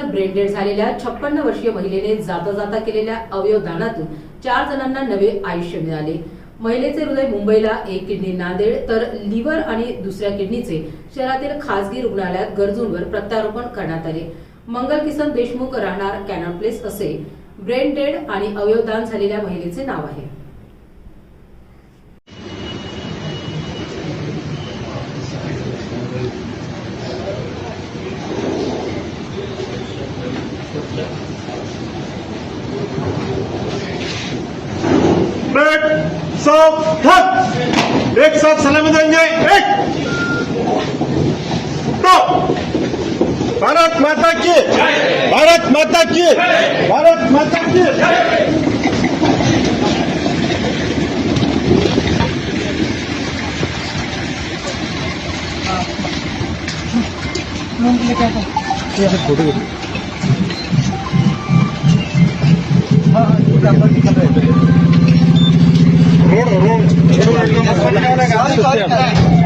Cancer brain dead झालेल्या छप्पन्न वर्षीय महिलेने जाता जाता केलेल्या अवयवदानातून चार जणांना नवे आयुष्य मिळाले. महिलेचे हृदय मुंबईला एक किडनी नांदेड तर लिव्हर आणि दुसऱ्या किडनीचे शहरातील खासगी रुग्णालयात गरजूंवर प्रत्यारोपण करण्यात आले. मंगल किसन देशमुख राहणार कॅनॉट प्लेस असे. ब्रेन डेड आणि अवयवदान झालेल्या महिलेचे नाव आहे. सब हट एक साथ सलामी देंगे एक. तो. भारत माता की. भारत माता की. भारत माता की. Road road 你们是不是要